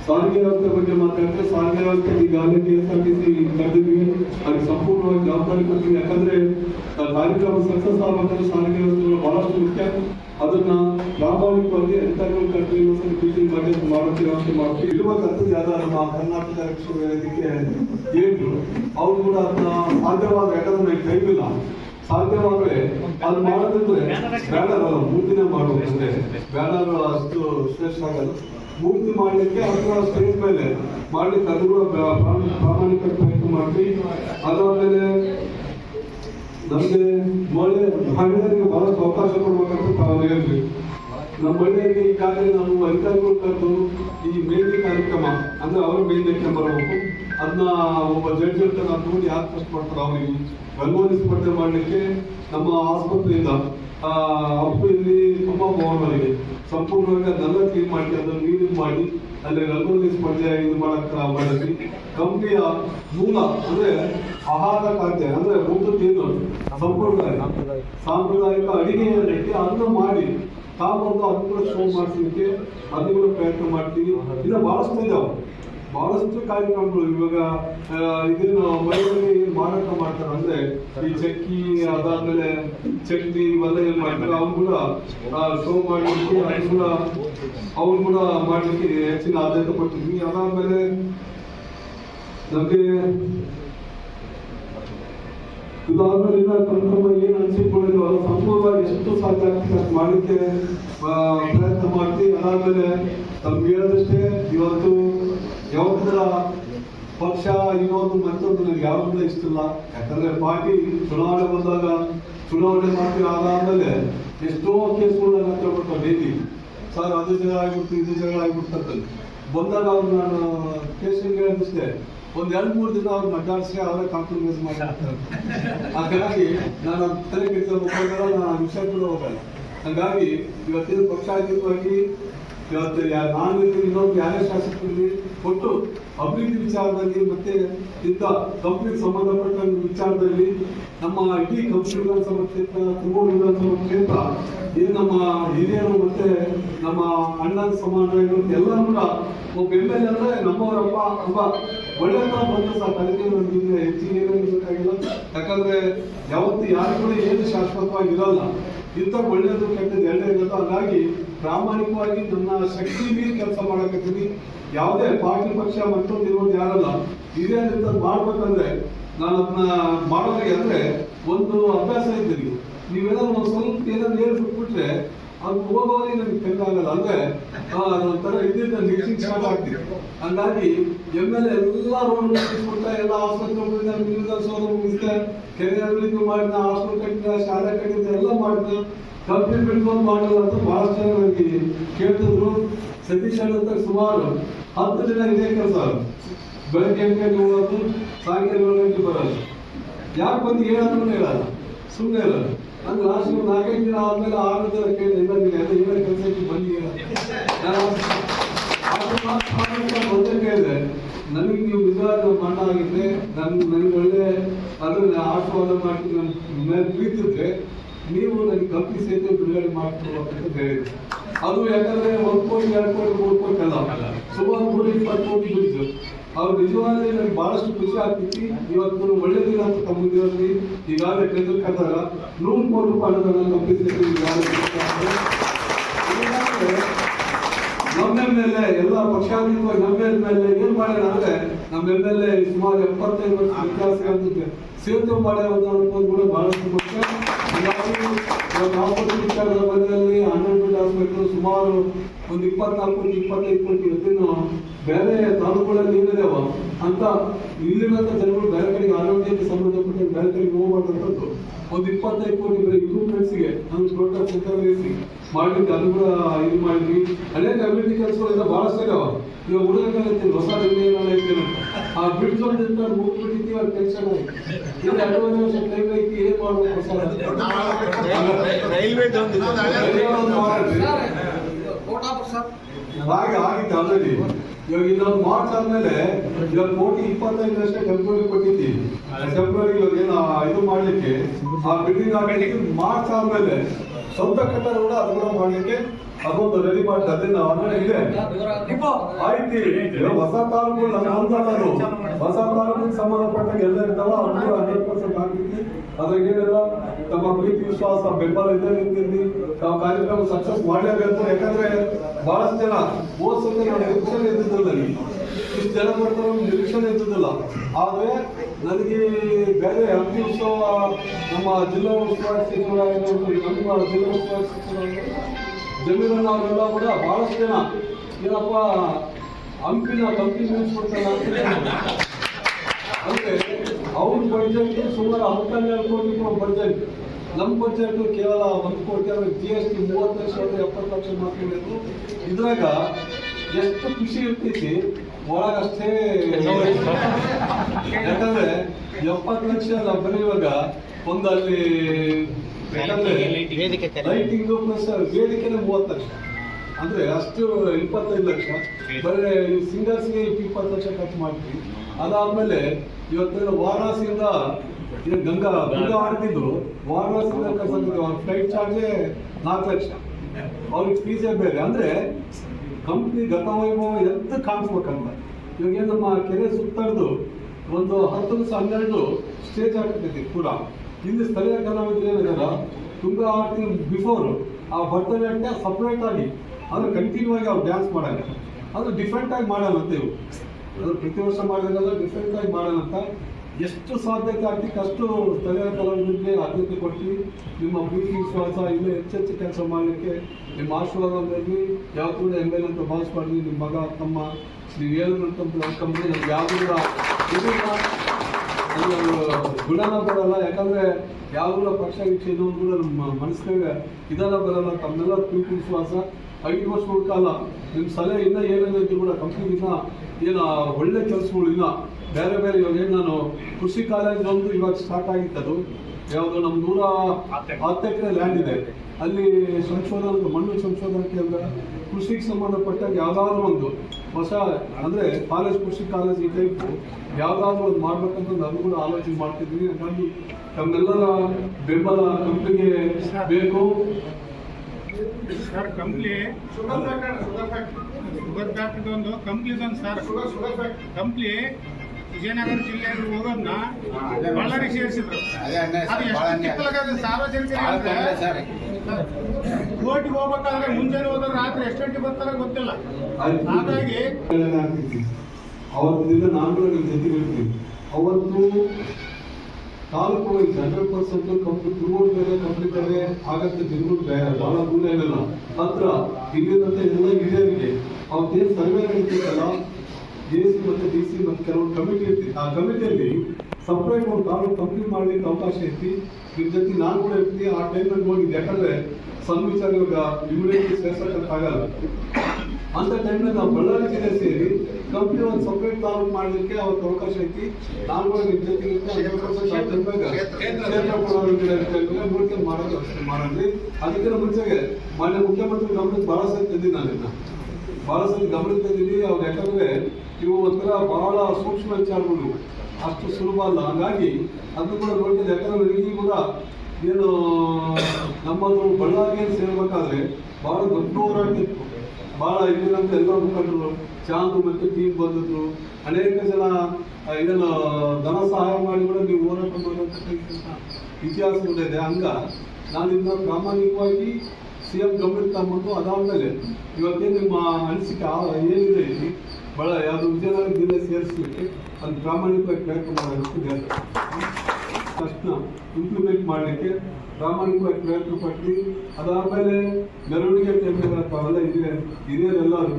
ಸಾರಿಗೆ ವ್ಯವಸ್ಥೆ ಬಗ್ಗೆ ಮಾತಾಡಿದ್ರೆ ಸಾರಿಗೆ ವ್ಯವಸ್ಥೆ ಈಗಾಗಲೇ K S R T C ಕರೆದಿದ್ವಿ ಅದಕ್ಕೆ ಸಂಪೂರ್ಣವಾಗಿ ಜವಾಬ್ದಾರಿ ಕೊಡ್ತೀವಿ ಯಾಕಂದ್ರೆ, ಆ ಕಾರ್ಯಕ್ರಮ ಸಕ್ಸಸ್ ಆಗಬೇಕಂದ್ರೆ ಸಾರಿಗೆ ವ್ಯವಸ್ಥೆಗಳು ಬಹಳಷ್ಟು ಮುಖ್ಯ. ಅದನ್ನ ಪ್ರಾಮಾಣಿಕವಾಗಿ ಎಂಟರ್ಗಳು ಕಂಟ್ರಿ ಮಾಡಿ, ಅದು ಮಾಡೋಕ್ಕೆ ಅಂತ ಮಾಡ್ತೀವಿ. ಇರ್ಬೇಕಂತದ್ದು ಯಾವ್ದಾದ್ರು ನಮ್ಮ ಕರ್ನಾಟಕ ರಕ್ಷಣಾ ವೇದಿಕೆ ಅವ್ರು ಕೂಡ ಅದನ್ನ ಸಾಧ್ಯವಾದ ಯಾಕಂದ್ರೆ ಟೈಮ್ ಇಲ್ಲ. ಸಾಧ್ಯವಾದ್ರೆ ಅದು ಮಾಡೋದಂದ್ರೆ ಬ್ಯಾನರ್ ಮೂರ್ತಿನೇ ಮಾಡ್ಬೇಕಂದ್ರೆ ಬ್ಯಾನರ್ ಅಷ್ಟು ಶ್ರೇಷ್ಠ ಆಗಲ್ಲ. ಮೂರ್ತಿ ಮಾಡ್ಲಿಕ್ಕೆ ಅದರ ಸ್ಟೇಜ್ ಮೇಲೆ ಮಾಡ್ಲಿಕ್ಕೆ ಅದು ಕೂಡ ಪ್ರಾ- ಪ್ರಾಮಾಣಿಕ ಪ್ರಾಮಾಣಿಕ ಪ್ರಯತ್ನ ಮಾಡ್ತೀವಿ. ಅದಾದ್ಮೇಲೆ ನಮ್ಗೆ ಮಳೆ ಮಹಿಳೆಯರಿಗೆ ಬಹಳಷ್ಟು ಅವಕಾಶ ಕೊಡ್ಬೇಕಂತ ತಾವು ಹೇಳ್ರಿ ನಮ್ಮ ಮಹಿಳೆಯರಿಗೆ ಈಗಾಗಲೇ ನಾವು ಅಧಿಕಾರಿಗಳು ಕರೆದು ಈ ಮೇಂದಿ ಕಾರ್ಯಕ್ರಮ, ಅಂದ್ರೆ ಅವರ ಮೇಂದಿ ಬರಬೇಕು ಅದನ್ನ ಒಬ್ಬ ಜಡ್ಜ್ ಅಂತ ನೋಡಿ ಯಾರು ಫಸ್ಟ್ ಮಾಡ್ತಾರೆ ಅವರಿಗೆ ರಂಗೋಲಿ ಸ್ಪರ್ಧೆ ಮಾಡಲಿಕ್ಕೆ ನಮ್ಮ ಆಸ್ಪತ್ರೆಯಿಂದ ಇಲ್ಲಿ ತುಂಬ ಭವನಗಳಿಗೆ ಸಂಪೂರ್ಣವಾಗಿ ಅದನ್ನೆಲ್ಲ ಕ್ಲೀನ್ ಮಾಡಿ, ಅದನ್ನು ನೀರು ಮಾಡಿ ಅಲ್ಲಿ ರಂಗೋಲಿ ಸ್ಪರ್ಧೆ ಇದು ಮಾಡಕ್ಕೆ ಮಾಡಿದ್ವಿ ಕಂಪ್ನಿಯ ಮೂಲ, ಅಂದ್ರೆ ಆಹಾರ ಖಾದ್ಯ ಅಂದ್ರೆ ಊಟದ್ದೇನು ಸಂಪ್ರದಾಯ. ಸಾಂಪ್ರದಾಯಿಕ ಅಡಿಗೆ ಏನೈತಿ ಅದನ್ನ ಮಾಡಿ ತಾವೊಂದು ಅದು ಕೂಡ ಶೋ ಮಾಡಿಸಲಿಕ್ಕೆ ಅದು ಕೂಡ ಪ್ರಯತ್ನ ಮಾಡ್ತೀವಿ. ಇನ್ನು ಬಹಳಷ್ಟು ಇದಾವೆ ಬಹಳಷ್ಟು ಕಾರ್ಯಕ್ರಮಗಳು ಇವಾಗ ಇದನ್ನು ಇದನ್ನ ಏನು ಮಾರಾಟ ಮಾಡ್ತಾರೆ ಅಂದ್ರೆ ಈ ಚಕ್ಕಿ, ಅದಾದ್ಮೇಲೆ ಚಟ್ನಿ, ಇವೆಲ್ಲ ಏನ್ ಮಾಡ್ತಾರೆ ಅವ್ರು ಕೂಡ ಶೋ ಮಾಡಲಿಕ್ಕೆ, ಅವ್ನು ಕೂಡ ಅವ್ರು ಕೂಡ ಮಾಡ್ಲಿಕ್ಕೆ ಹೆಚ್ಚಿನ ಆದ್ಯತೆ ಕೊಟ್ಟಿದ್ವಿ ಅದಾದ್ಮೇಲೆ ನಮಗೆ ಇದಾದ್ಮೇಲೆ ಇನ್ನ ಕಾರ್ಯಕ್ರಮ ಏನ್ ಅನ್ಸಿಕೊಂಡಿದ್ವು ಅದು ಸಂಪೂರ್ಣವಾಗಿ ಎಷ್ಟು ಸಾಧ್ಯ ಆಗ್ತದೆ ಮಾಡ್ಲಿಕ್ಕೆ ಪ್ರಯತ್ನ ಮಾಡ್ತೀವಿ. ಅದಾದ್ಮೇಲೆ ನಮ್ಗೆ ಹೇಳಿದಷ್ಟೇ, ಇವತ್ತು ಯಾವತ್ತರ ಪಕ್ಷ ಇನ್ನೊಂದು ಮತ್ತೊಂದು ನನಗೆ ಯಾವ್ದು ಇಷ್ಟ ಇಲ್ಲ ಯಾಕಂದ್ರೆ ಪಾರ್ಟಿ ಚುನಾವಣೆ ಬಂದಾಗ ಚುನಾವಣೆ ಮಾಡ್ತೀವಿ. ಅದಾದ್ಮೇಲೆ ಎಷ್ಟೋ ಕೇಸ್ಗಳು ನನ್ನ ಹತ್ರ ಬರ್ತಾವೆ ಡೈಲಿ ಸರ್, ಅದು ಜಗಳ ಆಗ್ಬಿಡ್ತು, ಇದು ಜಗಳ ಆಗ್ಬಿಡ್ತು ಬಂದಾಗ ಅವ್ರು ನಾನು ಕೇಸಿಂಗ್ ಹೇಳಿದಷ್ಟೇ. ಒಂದ್ ಎರಡ್ ಮೂರು ದಿನ ಅವ್ರು ನಡ್ಡಾಡ್ಸಿ ಅವರೇ ಕಾಂಪ್ರಮೈಸ್ ಮಾಡಿ ಹಾಗಾಗಿ ನಾನು ತಲೆ ಕೆಲಸ ನಾನು ವಿಷಯ ಕೂಡ ಹೋಗಲ್ಲ. ಹಂಗಾಗಿ ಇವತ್ತಿನ ಪಕ್ಷಾತೀತವಾಗಿ ಇವತ್ತು ನಾನು ಇನ್ನೊಂದು ಯಾರೇ ಶಾಸಕರಲ್ಲಿ ಕೊಟ್ಟು ಅಭಿವೃದ್ಧಿ ವಿಚಾರದಲ್ಲಿ ಮತ್ತೆ ಇಂಥ ಕಂಪ್ನಿಗೆ ಸಂಬಂಧಪಟ್ಟ ವಿಚಾರದಲ್ಲಿ ನಮ್ಮ ಇಡೀ ಕಂಪ್ನಿ ವಿಧಾನಸಭಾ ಕ್ಷೇತ್ರ, ತುಮಕೂರು ವಿಧಾನಸಭಾ ಕ್ಷೇತ್ರ ಏನು ನಮ್ಮ ಹಿರಿಯರು ಮತ್ತೆ ನಮ್ಮ ಅಣ್ಣನ, ಸಮಾನ ಎಲ್ಲ ಕೂಡ ಒಬ್ಬ ಎಂ ನಮ್ಮವರಪ್ಪ ಅಪ್ಪ ಒಳ್ಳೆ ತರ ಬಂದು ಸಹ ಅದಕ್ಕೆ ನಮ್ಗೆ ಹೆಚ್ಚಿಗೆ ಏನು ಬೇಕಾಗಿಲ್ಲ ಯಾಕಂದ್ರೆ ಯಾವತ್ತು ಯಾರಿಗೂ ಏನು ಶಾಶ್ವತವಾಗಿ ಇರಲ್ಲ ಇಂಥ ಒಳ್ಳೆಯದು ಕೆಟ್ಟದ್ದು ಎರಡೇ ಇರೋದು ಹಾಗಾಗಿ ಪ್ರಾಮಾಣಿಕವಾಗಿ ನನ್ನ ಶಕ್ತಿ ಮೀರಿ ಕೆಲಸ ಮಾಡಕತ್ತೀನಿ. ಯಾವುದೇ ಪಾರ್ಟಿ ಪಕ್ಷ ಮತ್ತೊಂದು ಇರೋದು ಯಾರಲ್ಲ ಹಿರಿಯರಿಂದ ಮಾಡ್ಬೇಕಂದ್ರೆ ನಾನು ಅದನ್ನ ಮಾಡೋರಿಗೆ ಅಂದ್ರೆ ಒಂದು ಅಭ್ಯಾಸ ಇದ್ದೀನಿ ನೀವೇನಾದ್ರು ಒಂದು ಸ್ವಲ್ಪ ಏನಾದ್ರು ಹೇಳ್ಬಿಟ್ಬಿಟ್ರೆ ಅದು ಹೋಗೋದೇ ನನಗೆ ಕಣ್ಣಾಗಲ್ಲ ಅಂದ್ರೆ ಅದೊಂಥರ ಇದ್ದಿದ್ದ ಮಿಕ್ಸಿಂಗ್ ಸ್ಟಾರ್ಟ್ ಆಗ್ತಿದೆ. ಹಂಗಾಗಿ ಎಂ ಎಲ್ ಎಲ್ಲ ರೋಡ್ ಮುಗಿಸ್ಬಿಟ್ಟ ಎಲ್ಲ ಆಸ್ಪತ್ರೆ ವಿಧಾನಸೌಧ ಮುಗಿಸ್ತಾ ಕೆರೆ ಅಭಿವೃದ್ಧಿ ಮಾಡಿದ ಆಸ್ಪತ್ರೆ ಕಟ್ಟಿದ ಶಾಲೆ ಕಟ್ಟಿದ ಎಲ್ಲ ಮಾಡಿದ ಕಂಪ್ನಿ ಬಿಡ್ಕೊಂಡು ಮಾಡಲ್ಲ ಅಂತ ಬಹಳಷ್ಟು ಜನ ನನಗೆ ಕೇಳ್ತಿದ್ರು. ಸತೀಶ್ ಅಣ್ಣ ಸುಮಾರು ಹತ್ತು ಜನ ಇದೇ ಕೆಲಸ. ಬೆಳಗ್ಗೆ ಎಂಟು ಗಂಟೆ ಹೋಗೋದು, ಸಾಯಂಕಾಲ ಏಳು ಗಂಟೆ ಬರೋದು. ಯಾಕೆ ಬಂದು ಹೇಳೋದು ಹೇಳಲ್ಲ? ಸುಮ್ಮನೆ ಇರಲ್ಲ ಅಂದ್ರೆ ಲಾಸ್ಟ್ ಒಂದು ನಾಲ್ಕೈದು ದಿನ ಆದ್ಮೇಲೆ ಆರು ಜನ ಇಲ್ಲ ನೀನು ಅದೇ ಏನೇ ಕೆಲಸಕ್ಕೆ ಬನ್ನಿ ಮೊದಲೇ ಕೇಳಿದೆ, ನನಗೆ ನೀವು ನಿಜವಾದ ಮಣ್ಣ ಆಗಿದ್ರೆ ನನ್ನ ನನಗೆ ಒಳ್ಳೆ ಅದನ್ನ ಆಶೀರ್ವಾದ ಮಾಡಿ ನನ್ನ ಮೇಲೆ ಪ್ರೀತಿದ್ರೆ ನೀವು ನನಗೆ ಕಂಪ್ನಿ ಸೇತುವೆ ಬಿಡುಗಡೆ ಅಂತ ಹೇಳಿದ್ರು. ಅದು ಯಾಕಂದ್ರೆ ಒಂದು ಕೋಟಿ ಎರಡು ಕೋಟಿ ಮೂರು ಕೋಟಿ ಅಲ್ಲ. ಸುಮಾರು ನೂರ ಇಪ್ಪತ್ತು ಕೋಟಿ ಬಿಡ್ತು. ಅವ್ರು ನಿಜವಾಗ್ಲೂ ನನಗೆ ಬಹಳಷ್ಟು ಖುಷಿ ಆಗ್ತಿತ್ತು. ಇವತ್ತು ಒಳ್ಳೆ ದಿನ ಅಂತ ತಮ್ಮ ದಿನದಲ್ಲಿ ಈಗಾಗಲೇ ಟೆಂಡರ್ ಕರೆದಾಗ ನೂರು ಕೋಟಿ ರೂಪಾಯಿ ನನ್ನ ನಮ್ಮ ಎಂ ಎಲ್ ಮೇಲೆ ಎಲ್ಲ ಪಕ್ಷಾತೀತವಾಗಿ ನಮ್ಮ ಮೇಲೆ ಏನ್ ಮಾಡ್ಯಾರ ಅಂದ್ರೆ ನಮ್ಮ ಎಂ ಎಲ್ ಎ ಸುಮಾರು ಎಪ್ಪತ್ತೈದು ವರ್ಷ ಇತಿಹಾಸ ಸೇತುವೆ ಮಾಡ್ಯಾರ ಅನ್ನೋದು ಕೂಡ ಬಹಳಷ್ಟು ಮುಖ್ಯ ನಾವು ವಿಚಾರದ ಹನ್ನೊಂದು ಹಾಸ್ಪಿಟಲ್ ಸುಮಾರು ಒಂದು ಇಪ್ಪತ್ನಾಲ್ಕು ಇಪ್ಪತ್ತೈದು ಕೋಟಿ ಇವತ್ತಿನ ಬೇರೆ ತಾಲೂಕುಗಳಲ್ಲಿ ಏನಿದಾವ ಅಂತ ಇಲ್ಲಿರುವಂಥ ಜನಗಳು ಬೇರೆ ಕಡೆಗೆ ಆರೋಗ್ಯಕ್ಕೆ ಸಂಬಂಧಪಟ್ಟ ಬೇರೆ ಕಡೆಗೆ ಹೋಗ್ಬಾರ್ದಂಥದ್ದು ಒಂದು ಇಪ್ಪತ್ತೈದು ಕೋಟಿ ಇಂಪ್ರೂವ್ಮೆಂಟ್ಸ್ಗೆ ನಮ್ಮ ದೊಡ್ಡ ಚಿತ್ರಿಸಿ ಮಾಡಲಿಕ್ಕೆ ಅದು ಕೂಡ ಇದು ಮಾಡಿದ್ವಿ. ಅನೇಕ ಅಭಿವೃದ್ಧಿ ಕೆಲಸಗಳಿಂದ ಬಹಳಷ್ಟು ಇದಾವ. ಇವಾಗ ಹುಡುಗರಲ್ಲಿ ಹೊಸ ಐತೆ ಆ ಬ್ರಿಡ್ಜ್ ಒಂದು ಅದು ಟೆನ್ಷನ್ ಆಯ್ತು ಇನ್ನು ಎರಡೂವರೆ ವರ್ಷ ಟೈಮ್ ಐತಿ ಏನ್ ಮಾಡ್ಬೇಕು ಹಾಗೆ ಆಗಿತ್ತು ಆಲ್ರೆಡಿ ಇವಾಗ ಇದೊಂದು ಮಾರ್ಚ್ ಆದ್ಮೇಲೆ ಇವಾಗ ಕೋಟಿ ಇಪ್ಪತ್ತೈದು ವರ್ಷ ಟೆಂಪ್ರರಿ ಕೊಟ್ಟಿದ್ದೀವಿ. ಟೆಂಪ್ರರಿ ಇವಾಗ ಏನು ಇದು ಮಾಡ್ಲಿಕ್ಕೆ ಆ ಬಿಲ್ಡಿಂಗ್ ಆಗಲಿಕ್ಕೆ ಮಾರ್ಚ್ ಆದ್ಮೇಲೆ ಸ್ವಂತ ಕಟ್ಟಡ ಕೂಡ ಅದನ್ನ ಕೂಡ ಮಾಡ್ಲಿಕ್ಕೆ ಅದೊಂದು ರೆಡಿ ಮಾಡಿ ಅದೇ ನಾವು ಅದನ್ನ ಇದೆ. ಆಯ್ತು. ಹೊಸ ತಾಲೂಕು ನಾನು ಹೊಸ ತಾಲೂಕಿಗೆ ಸಂಬಂಧಪಟ್ಟ ಎಲ್ಲ ಇರ್ತಾವ ಅವ್ರು ಹಂಡ್ರೆಡ್ ಪರ್ಸೆಂಟ್ ಆಗ್ತಿದ್ವಿ. ಅದ್ರಾಗೇನೆಲ್ಲ ತಮ್ಮ ಪ್ರೀತಿ ವಿಶ್ವಾಸ ಬೆಂಬಲ ಇದೆ ನಿಂತಿದ್ವಿ ನಾವು ಕಾರ್ಯಕ್ರಮ ಸಕ್ಸಸ್ ಮಾಡಲೇಬೇಕು ಯಾಕಂದ್ರೆ ಬಹಳಷ್ಟು ಜನ ಹೋದ್ ನಾನು ನಿರೀಕ್ಷಣೆ ಇದ್ದಿದ್ದಲ್ಲಿ ಇಷ್ಟು ಜನ ಬರ್ತಾರೆ ನಿರೀಕ್ಷಣೆ ಇದ್ದಿದ್ದಿಲ್ಲ. ಆದ್ರೆ ನನಗೆ ಬೇರೆ ಹಂಪಿ ಉತ್ಸವ ನಮ್ಮ ಜಿಲ್ಲಾ ಉಸ್ತುವಾರಿ ಸಚಿವರಾಗಿರ್ಬೋದು ನಮ್ಮ ಜಿಲ್ಲಾ ಉಸ್ತುವಾರಿ ಸಚಿವರಾಗಿರ್ಬೋದು ಅವರೆಲ್ಲ ಕೂಡ ಬಹಳಷ್ಟು ಜನ, ಏನಪ್ಪ, ಹಂಪಿನ ಕಂಪಿ ಅಂದ್ರೆ ಅವ್ರ ಬಡ್ಜೆಟ್ ಸುಮಾರು ಹನ್ನೆರಡು ಕೋಟಿ ಬಡ್ಜೆಟ್ ನಮ್ಮ ಬಡ್ಜೆಟ್ ಕೇವಲ ಒಂದು ಕೋಟಿ ಅಂದ್ರೆ ಜಿ ಎಸ್ ಟಿ ಮೂವತ್ತು ಲಕ್ಷ ಎಪ್ಪತ್ತು ಲಕ್ಷ ಮಾತ್ರ ಇದ್ರಾಗ ಎಷ್ಟು ಖುಷಿ ಇರ್ತೈತಿ, ಒಳಗಷ್ಟೇ ಯಾಕಂದ್ರೆ ಎಪ್ಪತ್ತು ಲಕ್ಷ ಬರೀ ಇವಾಗ ಒಂದು ಅಲ್ಲಿ. ಲೈಟಿಂಗು ಪ್ಲಸ್ ವೇದಿಕೆನೆ ಮೂವತ್ತು ಲಕ್ಷ. ಅಂದ್ರೆ ಅಷ್ಟು ಇಪ್ಪತ್ತೈದು ಲಕ್ಷ. ಬರೀ ಸಿಂಗರ್ಸ್ಗೆ ಇಪ್ಪತ್ತು ಲಕ್ಷ ಖರ್ಚು ಮಾಡ್ತೀವಿ. ಅದಾದ್ಮೇಲೆ ಇವತ್ತು ವಾರಣಾಸಿಯಿಂದ ಗಂಗಾ ಗಂಗಾ ಆಡ್ತಿದ್ದು ವಾರಣಾಸಿಯಿಂದ ಅವ್ರ ಫ್ಲೈಟ್ ಚಾರ್ಜ್ ನಾಲ್ಕು ಲಕ್ಷ. ಅವ್ರಿಗೆ ಫೀಸೇ ಬೇರೆ. ಅಂದ್ರೆ ಕಂಪ್ನಿ ಗತ ವೈಭವ ಎಂತ ಕಾಣಿಸ್ಬೇಕಂತ. ಇವಾಗ ನಮ್ಮ ಕೆರೆ ಸುತ್ತಡ್ದು ಒಂದು ಹತ್ತು ಹನ್ನೆರಡು ಸ್ಟೇಜ್ ಆಗ್ತೈತಿ ಪೂರ. ಇಲ್ಲಿ ಸ್ಥಳೀಯ ಕಲಾವಿದರು ತುಂಬ ಆರ್ತಿ ಬಿಫೋರ್ ಆ ಭರತನಾಟ್ಯ ಸಪ್ರೇಟ್ ಆಗಿ ಅದು ಕಂಟಿನ್ಯೂ ಆಗಿ ಅವ್ರು ಡ್ಯಾನ್ಸ್ ಮಾಡಲ್ಲ. ಅದು ಡಿಫ್ರೆಂಟ್ ಆಗಿ ಮಾಡಲ್ಲ ಅಂತ ಇವು ಅದು ಪ್ರತಿ ವರ್ಷ ಮಾಡಿದಾಗ ಡಿಫ್ರೆಂಟ್ ಆಗಿ ಅಂತ ಎಷ್ಟು ಸಾಧ್ಯತೆ ಆಗ್ತಿಕ್ಕೆ ಅಷ್ಟು ಸ್ಥಳೀಯ ಕಲಾವಿದರಿಗೆ ಆದ್ಯತೆ ಕೊಡ್ತೀವಿ. ನಿಮ್ಮ ಪ್ರೀತಿ, ವಿಶ್ವಾಸ ಇನ್ನೂ ಹೆಚ್ಚೆಚ್ಚು ಕೆಲಸ ಮಾಡಲಿಕ್ಕೆ ನಿಮ್ಮ ಆಶೀರ್ವಾದ ಯಾವ ಕೂಡ ಎಂ ಎಲ್ ಅಂತ ಭಾವಿಸ್ಬಾರ್ದು ನಿಮ್ಮ ಮಗ ತಮ್ಮ ನೀವು ಹೇಳಿದಂತ ಕಂಪ್ನಿ ನಮ್ಗೆ ಯಾವ ಕೂಡ ಗುಣನ ಬರಲ್ಲ, ಯಾಕಂದ್ರೆ ಯಾವ ಕೂಡ ಪಕ್ಷ ವೀಕ್ಷೆ ಕೂಡ ನಮ್ಮ ಮನಸ್ಸಿನಾಗ ಇದೆಲ್ಲ ಬರಲ್ಲ, ತಮ್ಮೆಲ್ಲ ಪ್ರೀತಿ ವಿಶ್ವಾಸ. ಐದು ವರ್ಷಗಳ ಕಾಲ ನಿಮ್ಮ ಸಲಹೆ ಇನ್ನೂ ಏನೇನಿದ್ರು ಕೂಡ ಕಂಪ್ನಿ ಏನ ಒಳ್ಳೆ ಕೆಲಸಗಳು ಇಲ್ಲ. ಬೇರೆ ಬೇರೆ ಇವಾಗ ಏನು ನಾನು ಕೃಷಿ ಕಾಲೇಜ್ ಇವಾಗ ಸ್ಟಾರ್ಟ್ ಆಗಿತ್ತದು ಯಾವುದು ನಮ್ಮ ನೂರ ಹತ್ತು ಎಕರೆ ಲ್ಯಾಂಡ್ ಇದೆ. ಅಲ್ಲಿ ಸಂಶೋಧನೆ ಮಣ್ಣು ಸಂಶೋಧನಾ ಕೇಂದ್ರ, ಕೃಷಿಗೆ ಸಂಬಂಧಪಟ್ಟಾಗ ಯಾವ್ದಾದ್ರು ಒಂದು. ಹೊಸ ಅಂದ್ರೆ ಕಾಲೇಜ್ ಕೃಷಿ ಕಾಲೇಜ್ ಈ ಟೈಪು ಯಾವ್ದಾದ್ರು ಅದು ಮಾಡ್ಬೇಕಂತ ನಾನು ಕೂಡ ಆಲೋಚನೆ ಮಾಡ್ತಿದ್ದೀನಿ ಹಾಗಾಗಿ ತಮ್ಮೆಲ್ಲರ ಬೆಂಬಲ ಕಂಪ್ನಿಗೆ ಬೇಕು. ಸರ್ ಕಂಪ್ಲಿ ಶುಗರ್ ಫ್ಯಾಕ್ಟ್ರಿ ಒಂದು ಕಂಪ್ನಿದೊಂದು ಸರ್. ಕಂಪ್ಲಿ ವಿಜಯನಗರ ಜಿಲ್ಲೆಯಲ್ಲಿ ಹೋಗೋದನ್ನ ಬಳ್ಳಾರಿ ಸೇರಿಸಿದ್ರು. ಸಾರ್ವಜನಿಕರಿಗೆ. ಕೋರ್ಟ್ಗೆ ಹೋಗ್ಬೇಕಾದ್ರೆ ಮುಂಜಾನೆ ಹೋದ್ರೆ ರಾತ್ರಿ ಎಷ್ಟು ಗಂಟೆ ಬರ್ತಾರ ಗೊತ್ತಿಲ್ಲ. ಹಾಗಾಗಿ ಅವತ್ತಿನಿಂದ ನಾನು ನಾಲ್ಕು ನಿಮ್ಮ ಜೊತೆ ಅವತ್ತು taluk wise hundred percent company road ಮೇಲೆ ಕಂಪ್ನಿ ಬೇರೆ ಆಗತ್ತೆ ಬೇರೆ ಬಹಳ ದೂರ ಇರಲ್ಲ. ಹತ್ರ ಇಲ್ಲಿರಂತ ಎಲ್ಲ ಹಿರಿಯರಿಗೆ ಅವ್ರದ್ದೇನು ಸರ್ವೆ ನಡೀತಿತ್ತಲ್ಲ ಎ ಸಿ ಮತ್ತೆ ಡಿ ಸಿ ಮತ್ತು ಕೆಲವೊಂದು ಕಮಿಟಿ ಇರ್ತಿತ್ತು ಆ ಕಮಿಟಿಯಲ್ಲಿ ಸಪ್ರೇಟ್ ಒಂದು ಕಾನೂನು ಕಂಪ್ಲೀಟ್ ಮಾಡಲಿಕ್ಕೆ ಅವಕಾಶ ಐತಿ ನಿಮ್ಮ ಜೊತೆ ನಾನು ಕೂಡ ಇರ್ತೀನಿ ಆ ಟೈಮಲ್ಲಿ ಹೋಗಿದ್ದೆ. ಯಾಕಂದ್ರೆ ಸಣ್ಣ ವಿಚಾರ ಇವಾಗ ಇಮಿಡಿಯೇಟ್ಲಿ ಸೇರ್ಸಕ್ಕಾಗಲ್ಲ ಅಂತ ಟೈಮ್ನಲ್ಲಿ ನಾವು ಬಳ್ಳಾರಿ ಜಿಲ್ಲೆ ಸೇರಿ ಕಂಪ್ನಿ ಒಂದು ಸಪ್ರೇಟ್ ತಾಲೂಕು ಮಾಡಲಿಕ್ಕೆ ಅವ್ರಿಗೆ ಅವಕಾಶ ಐತಿ ನಾನು ಕೂಡ ನಿಮ್ಮ ಜೊತೆಗೆ ಇರ್ತೀನಿ. 100% ಆ time ನಾಗ ಕ್ಷೇತ್ರ ಕೊಡೋರಿಗೆ ಅಂತ ಹೇಳಿದ್ರೆ ನೋಡ್ಕೊಂಡು ಮಾಡೋದು ಅಷ್ಟೇ ಮಾಡಂದ್ರಿ ಅದಕ್ಕಿಂತ ಮುಂಚೆಗೆ ಮಾನ್ಯ ಮುಖ್ಯಮಂತ್ರಿ ಗಮನಕ್ಕೆ ಬಹಳ ಸಲ ತಂದಿದ್ದೀನಿ ನಾನು ಬಹಳ ಸರಿ ಗಮನಕ್ಕೆ ತಂದಿದ್ದೀನಿ ಅವ್ರು ಯಾಕಂದ್ರೆ ಇವು ಒಂಥರ ಬಹಳ ಸೂಕ್ಷ್ಮ ವಿಚಾರಗಳು. ಅಷ್ಟು ಸುಲಭ ಅಲ್ಲ. ಹಾಗಾಗಿ ಅದು ಕೂಡ ನೋಡಿದ್ರೆ ಯಾಕಂದ್ರೆ ನನಗೆ ಕೂಡ ಏನು, ನಮ್ಮದು ಬಳ್ಳಾರಿಯಲ್ಲಿ ಸೇರ್ಬೇಕಾದ್ರೆ ಬಹಳ ದೊಡ್ಡ ಹೋರಾಟ ಇತ್ತು. ಬಹಳ ಇಲ್ಲಿನಂತ ಎಲ್ಲ ಮುಖಂಡರು ಚಾಂದು ಮತ್ತು ಟೀಮ್ ಬಂದಿದ್ರು ಅನೇಕ ಜನ ಇದನ್ನು ಧನ ಸಹಾಯ ಮಾಡಿ ಕೂಡ ನೀವು ಹೋರಾಟ ಮಾಡುವಂತ ಇತಿಹಾಸ ಕೂಡ ಇದೆ. ಹಂಗ ನಾನು ಇದನ್ನ ಪ್ರಾಮಾಣಿಕವಾಗಿ ಸಿ ಎಂ ಗಂಭೀರ್ ತಗೊಂಡು ಅದಾದ್ಮೇಲೆ. ಇವತ್ತೇ ನಿಮ್ಮ ಅನಿಸಿಕೆ ಏನಿದೆ ಇಲ್ಲಿ? ಬಹಳ ಯಾವುದು ಜಿಲ್ಲೆ ಸೇರಿಸ್ಲಿಕ್ಕೆ ಅದು ಪ್ರಾಮಾಣಿಕವಾಗಿ ಪ್ರಯತ್ನ ಮಾಡಬೇಕು ತಕ್ಷಣ ಇಂಪ್ಲಿಮೆಂಟ್ ಮಾಡಲಿಕ್ಕೆ ಪ್ರಾಮಾಣಿಕವಾಗಿ ಪ್ರಯತ್ನ ಪಟ್ಟು, ಅದಾದಮೇಲೆ ಮೆರವಣಿಗೆ ಟೈಮ್ನಾಗ ತಾವೆಲ್ಲ ಹಿರಿಯ ಹಿರಿಯರೆಲ್ಲರೂ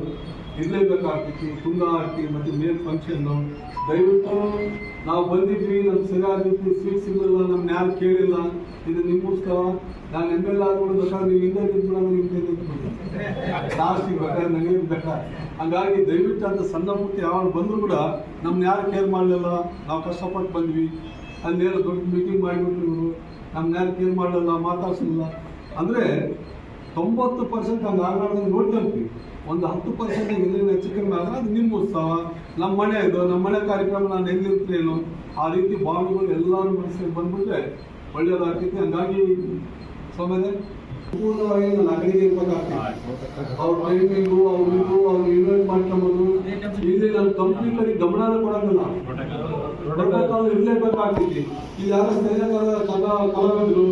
ಇರಲೇಬೇಕಾಗ್ತಿತ್ತು ಕುಂದ ಆರ್ತಿ ಮತ್ತೆ ಮೇಲ್ ಫಂಕ್ಷನ್ನು ದಯವಿಟ್ಟು ನಾವು ಬಂದಿದ್ವಿ, ನಮ್ಗೆ ಸರಿಯಾದ ಸೀಟ್ ಸಿಗಲಿಲ್ಲ ನಮ್ನ ಯಾರು ಕೇಳಿಲ್ಲ. ಇದು ನಿಮ್ಮಗೋಸ್ಕರ ನಾನು ಎಂ ಎಲ್ ಆದ್ಕೊಂಡು ಬೇಕಾದ್ರೆ ನೀವು ಹಿಂದೆ ನಿಂತ್ಬಿಡೋಣ ನಿಮ್ಗೆ ಲಾಸ್ಟಿಗೆ ಬೇಕಾದ್ರೆ ನನಗೆ ಬೇಕಾ? ಹಂಗಾಗಿ ದಯವಿಟ್ಟು ಅಂತ ಸಣ್ಣ ಪುಟ್ಟ ಯಾವಾಗ ಬಂದರೂ ಕೂಡ ನಮ್ಮನ್ನ ಯಾರು ಕೇರ್ ಮಾಡಲಿಲ್ಲ, ನಾವು ಕಷ್ಟಪಟ್ಟು ಬಂದ್ವಿ. ಅಲ್ಲೇನೋ ದೊಡ್ಡ ಮೀಟಿಂಗ್ ಮಾಡಿಬಿಟ್ರು ಇವರು. ನಮ್ಮನ್ನ ಯಾರು ಕೇರ್ ಮಾಡಲಿಲ್ಲ ಮಾತಾಡ್ಸಲಿಲ್ಲ ಅಂದರೆ ತೊಂಬತ್ತು ಪರ್ಸೆಂಟ್ ಹಂಗೆ ಆಗಲಾರ್ದಂಗೆ ನೋಡ್ಕೊಂತೀವಿ ಒಂದು ಹತ್ತು ಪರ್ಸೆಂಟ್ ಎಲ್ಲೇನು ಹೆಚ್ಚು ಕಮ್ಮಿ ಆದರೆ ಅದು ನಿಮ್ಮ ಉತ್ಸವ. ನಮ್ಮ ಮನೆ ಇದು, ನಮ್ಮ ಮನೆ ಕಾರ್ಯಕ್ರಮ ನಾನು ಎಲ್ಲಿರ್ತೇನೋ ಆ ರೀತಿ ಭಾವನೆಗಳು ಎಲ್ಲರೂ ಮನಸ್ಸಿಗೆ ಬಂದ್ಬಿಟ್ರೆ ಒಳ್ಳೆಯದಾಗ್ತೈತಿ. ಹಂಗಾಗಿ ಸಮಯ ಪೂರ್ಣವಾಗಿ ನಾನು ಇರ್ಬೇಕಾಗ್ತೈತಿ ಅವ್ರ ಟೈಮಿಂಗು ಅವ್ರ ಇದು, ಅವ್ರು ಇನ್ವೆಂಟ್ ಮಾಡ್ಕೊಂಬೋದು. ಇಲ್ಲಿ ನಮ್ಮ ಕಂಪ್ನಿ ಕಡೆ ಗಮನನ ಕೊಡಂಗಿಲ್ಲ ಕೊಡ್ಬೇಕಾದ್ರೆ ಇರ್ಲೇಬೇಕಾಗ್ತೈತಿ ಇಲ್ಲಿ ಯಾರೋ ಸ್ಥಳೀಯ ಕಲಾ ಕಲಾವಿದರು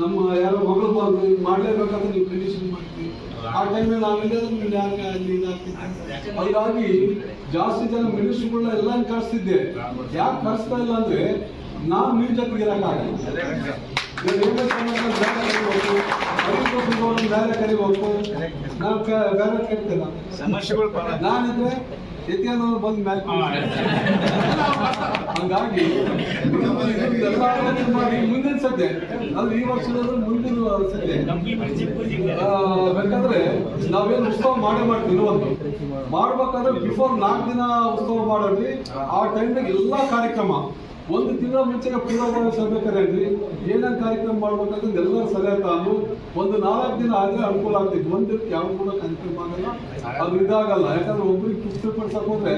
ನಮ್ಮ ಯಾರೋ ಮಗಳು ಬಂದು ಇದು ಮಾಡ್ಲೇಬೇಕಾದ್ರೆ ನೀವು ಕಂಡೀಷನ್ ಮಾಡ್ತೀವಿ ಆ ಟೈಮಲ್ಲಿ ನಾವು ನಿಮ್ಗೆ ಯಾಕೆ ಅಲ್ಲಿ ಇದಾಗ್ತೈತಿ ಹಾಗಾಗಿ ಜಾಸ್ತಿ ಜನ ಮಿನಿಸ್ಟ್ರುಗಳನ್ನ ಎಲ್ಲ ಕಳಿಸ್ತಿದ್ದೆ ಯಾಕೆ ಕಳಿಸ್ತಾ ಇಲ್ಲ ಅಂದ್ರೆ ನಾವು ನೀವು ಜೊತೆಗೆ ಇರೋಕ್ಕಾಗಲ್ಲ ಬೇರೆ ಬೇರೆ ಬಂದು ಹಂಗಾಗಿ ಮಾಡಿ ಮುಂದಿನ ಸದ್ಯ ಅಂದ್ರೆ ಈ ವರ್ಷದ ಮುಂದಿನ ಸದ್ಯ ಬೇಕಾದ್ರೆ ನಾವೇನು ಉತ್ಸವ ಮಾಡೇ ಮಾಡ್ತೀವಿ ಒಂದು ಮಾಡ್ಬೇಕಾದ್ರೆ ಬಿಫೋರ್ ನಾಲ್ಕು ದಿನ ಉತ್ಸವ ಮಾಡೋದ್ರಿ ಆ ಟೈಮ್ ಎಲ್ಲಾ ಕಾರ್ಯಕ್ರಮ ಒಂದು ತಿಂಗಳ ಮುಂಚೆಗೆ ಪೂರ್ವಭಾವಿ ಸಭೆ ಏನೇನು ಕಾರ್ಯಕ್ರಮ ಮಾಡ್ಬೇಕಂತ ಎಲ್ಲರೂ ಸಲಹೆ ತಾನು ಒಂದು ನಾಲ್ಕು ದಿನ ಆದ್ರೆ ಅನುಕೂಲ ಆಗ್ತೈತಿ. ಒಂದು ಯಾವ ಕೂಡ ಕಾರ್ಯಕ್ರಮ ಆಗಲ್ಲ. ಅದು ಇದಾಗಲ್ಲ. ಯಾಕಂದ್ರೆ ಒಬ್ಬರಿಗೆ ತೃಪ್ತಿ ಪಡಿಸಕ್ ಹೋದ್ರೆ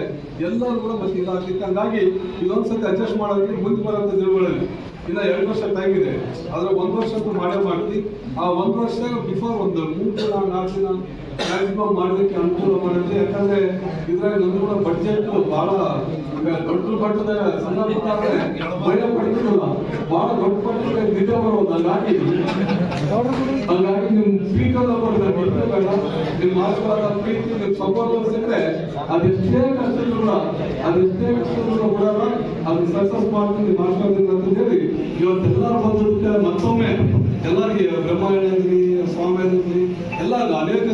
ಎಲ್ಲರೂ ಕೂಡ ಮತ್ತೆ ಇದಾಗ್ತಿತ್ತು ಹಂಗಾಗಿ ಇದೊಂದ್ಸತಿ ಅಡ್ಜಸ್ಟ್ ಮಾಡೋದ್ರಿ ಮುಂದೆ ಬರೋಂಥ ದಿನಗಳಲ್ಲಿ ಇನ್ನ ಎರಡು ವರ್ಷ ಟೈಮ್ ಇದೆ. ಆದ್ರೆ ಒಂದ್ ವರ್ಷ ಅಂತೂ ಮಾಡೇ ಮಾಡ್ತೀವಿ ಆ ಒಂದ್ ವರ್ಷ ಬಿಫೋರ್ ಒಂದು ಮೂರು ದಿನ, ನಾಲ್ಕು ದಿನ ಮ್ಯಾಕ್ಸಿಮಮ್ ಮಾಡೋದಕ್ಕೆ ಅನುಕೂಲ ಮಾಡಿದ್ರೆ, ಯಾಕಂದ್ರೆ ಇದ್ರಾಗ ನಮ್ಗೆ ಕೂಡ ಬಡ್ಜೆಟ್ ಬಹಳ ಈಗ ದೊಡ್ಡ ಮಟ್ಟದ ಸಣ್ಣ ಭಯ ಪಡ್ತಿರಲ್ಲ ಬಹಳ ದೊಡ್ಡ ಮಟ್ಟದ ನಿಜ ಬರೋದು ಹಂಗಾಗಿ ಹಂಗಾಗಿ ನಿಮ್ ಸ್ಪೀಕರ್ ಬೇಡ ನಿಮ್ ಆಶೀರ್ವಾದ ಪ್ರೀತಿ, ನಿಮ್ ಸಪೋರ್ಟ್ ಸಿಕ್ಕರೆ ಅದೆಷ್ಟೇ ಕಷ್ಟ ಇದ್ರು ಕೂಡ, ಅದೆಷ್ಟೇ ಕಷ್ಟ ಇದ್ರು ಕೂಡ ಅದು ಸಕ್ಸಸ್ ಮಾಡ್ತೀನಿ ನಿಮ್ಮ ಆಶೀರ್ವಾದದಿಂದ ಅಂತ ಹೇಳಿ ಇವತ್ತೆಲ್ಲರೂ ಬಂದಿರುತ್ತೆ ಮತ್ತೊಮ್ಮೆ ಎಲ್ಲರಿಗೆ ಬ್ರಹ್ಮಾಯಣಿ ಸ್ವಾಮಿ ಎಲ್ಲ ಅನೇಕ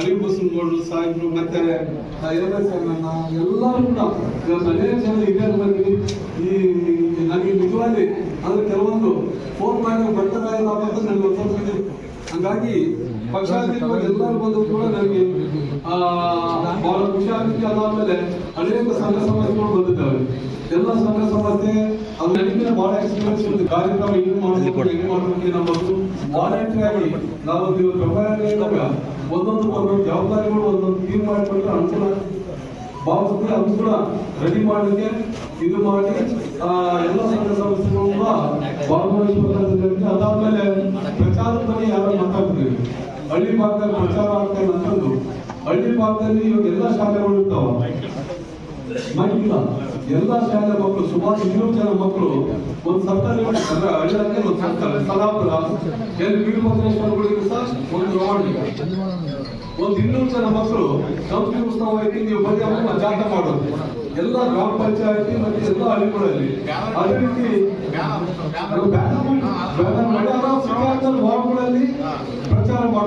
ಹರಿ ಬಸವನಗೌಡರು ಸಾಯಿಬ್ರು ಮತ್ತೆ ಎಲ್ಲರೂ ಕೂಡ ಜನ ಇದೇ ಈ ನನಗೆ ನಿಜವಾಗಿ ಅಂದ್ರೆ ಕೆಲವೊಂದು ಫೋನ್ ಮಾಡಿ ಬರ್ತಾರೆ. ಹಂಗಾಗಿ ಪಕ್ಷಾತೀತವಾಗಿ ಎಲ್ಲರೂ ಬಂದು ಕೂಡ ನನಗೆ ಆ, ಬಹಳ ಖುಷಿ ಆಗುತ್ತೆ ಅದಾದ್ಮೇಲೆ ಅನೇಕ ಸಂಘ ಸಂಸ್ಥೆಗಳು ಬಂದಿದ್ದಾವೆ. ಎಲ್ಲ ಸಂಘ ಸಂಸ್ಥೆ ಅದು ನನಗೆ ಬಹಳ ಎಕ್ಸ್ಪೀರಿಯನ್ಸ್ ಇರುತ್ತೆ. ಕಾರ್ಯಕ್ರಮ ಏನು ಮಾಡಬೇಕು ಹೆಂಗೆ ಮಾಡಬೇಕು ನಮ್ಮದು ವಾಲಂಟಿಯರ್ ಆಗಿ ನಾವು ನೀವು ಪ್ರಭಾವಿಯಾಗ ಒಂದೊಂದು ಒಂದೊಂದು ಜವಾಬ್ದಾರಿಗಳು ಒಂದೊಂದು ಟೀಮ್ ಮಾಡಿಕೊಂಡ್ರೆ ಅನುಕೂಲ ಭಾವಿಸ್ತೀವಿ ಅದು ಕೂಡ ರೆಡಿ ಮಾಡಲಿಕ್ಕೆ ಇದು ಮಾಡಿ ಎಲ್ಲ ಸಂಘ ಸಂಸ್ಥೆಗಳು ಕೂಡ ಭಾಗವಹಿಸಬೇಕಾಗುತ್ತೆ ಅದಾದ್ಮೇಲೆ ಪ್ರಚಾರದ ಬಗ್ಗೆ ಯಾರು ಮಾತಾಡ್ತೀವಿ ಹಳ್ಳಿ ಭಾಗದಲ್ಲಿ ಪ್ರಚಾರ ಆಗ್ತಾ ಇಲ್ಲ ಅಂತಂದು, ಹಳ್ಳಿ ಭಾಗದಲ್ಲಿ ಇವಾಗ ಎಲ್ಲ ಶಾಲೆಗಳು ಇರ್ತಾವ. ಮೈಕಿಲ್ಲ ಎಲ್ಲ ಶಾಲೆ ಮಕ್ಕಳು ಸುಮಾರು ಇನ್ನೂರು ಜನ ಮಕ್ಕಳು ಒಂದು ಸರ್ಕಾರಿ ಅಂದ್ರೆ ಹಳ್ಳಿಯಾಗೆ ಒಂದು ಸರ್ಕಾರ ಸಲಾಪುರ ಎಲ್ಲಿ ವೀರಭದ್ರೇಶ್ವರಗಳಿಗೆ ಸಹ ಒಂದು ರೋಡ್ ಒಂದು ಇನ್ನೂರು ಜನ ಮಕ್ಕಳು ಸಂಸ್ಕೃತಿ ಉತ್ಸವ ಐತಿ ನೀವು ಬರೀ ಅಮ್ಮ ಜಾತ ಮಾಡೋದು. ಎಲ್ಲ ಗ್ರಾಮ ಪಂಚಾಯತಿ ಮತ್ತೆ ಎಲ್ಲ ಹಳ್ಳಿಗಳಲ್ಲಿ. ಅದೇ ರೀತಿ ಬ್ಯಾನರ್ ಮಾಡಿ ಅದರ ಸುತ್ತಮುತ್ತಲ ವಾರ್ಡ್ಗಳಲ್ಲಿ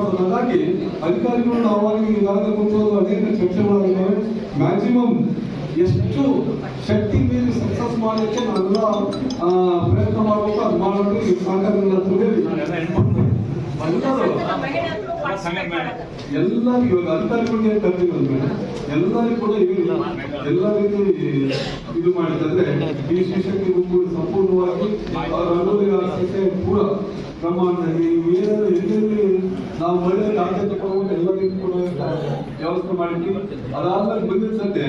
ಮಾಡೋದು ಹಾಗಾಗಿ ಅಧಿಕಾರಿಗಳು ನಾವು ಈಗಾಗಲೇ ಮುಂಚೆ ಅನೇಕ ಮಾಡಿದ್ದಾರೆ ಮ್ಯಾಕ್ಸಿಮಮ್ ಎಷ್ಟು ಶಕ್ತಿ ಮೀರಿ ಸಕ್ಸಸ್ ಮಾಡಲಿಕ್ಕೆ ನಾವೆಲ್ಲ ಪ್ರಯತ್ನ ಮಾಡಬೇಕು. ಅದು ಮಾಡೋದು ಈ ಸಹಕಾರ ಎಲ್ಲರಿಗೂ ಇವಾಗ ಅಧಿಕಾರಿಗಳಿಗೆ ಕರ್ತೀವಿ ಅಂದ್ರೆ, ಎಲ್ಲರಿಗೂ ಕೂಡ ಇವರು ಎಲ್ಲ ರೀತಿ ಇದು ಮಾಡಿದ್ರೆ ಈ ಶಿಕ್ಷಕಿ ಕೂಡ ಸಂಪೂರ್ಣವಾಗಿ ಅವರ ಅನುಭವ ಪೂರ ಪ್ರಮಾಣದಲ್ಲಿ ಏನಾದ್ರು ಎಲ್ಲೆಲ್ಲಿ ನಾವು ಒಳ್ಳೆ ಆದ್ಯತೆ ಕೊಡುವಂತ ಎಲ್ಲ ರೀತಿ ಕೂಡ ವ್ಯವಸ್ಥೆ ಮಾಡಿದ್ವಿ ಅದಾದ್ಮೇಲೆ ಮುಂದಿನ ಸದ್ಯ